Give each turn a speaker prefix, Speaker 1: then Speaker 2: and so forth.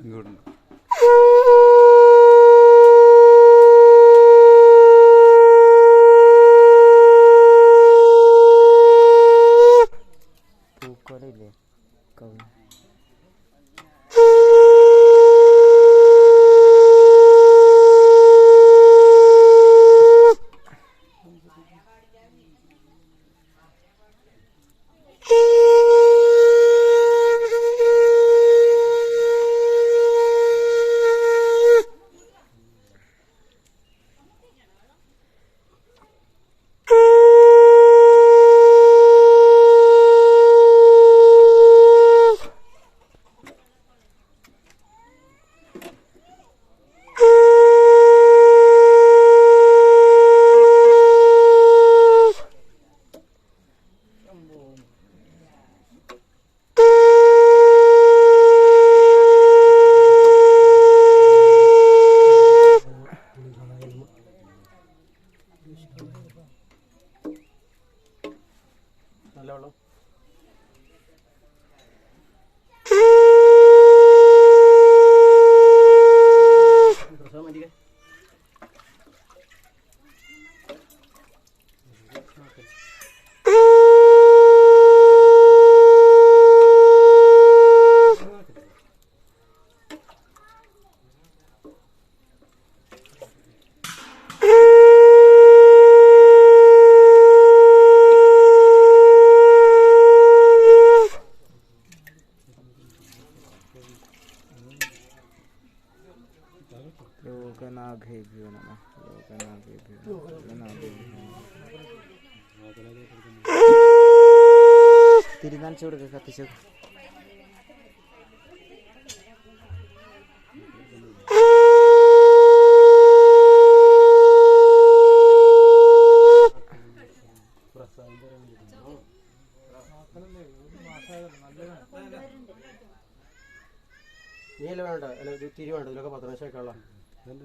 Speaker 1: ഇങ്ങോട്ടുണ്ട്
Speaker 2: പൂക്കോലയില്ലേ? കവി
Speaker 3: നല്ല വെള്ളം
Speaker 2: ലോകനാഥേഭ്യോ നമ ലോകനാഥേഭ്യോ ലോകനാഥേഭ്യോ തിരുനാൻച്ചു കൊടുക്ക കത്തിച്ചു
Speaker 3: നീല വേണ്ട? അല്ല തിരി വേണ്ട? ഇതിലൊക്കെ പത്ത് പ്രാവശ്യമൊക്കെ ഉള്ള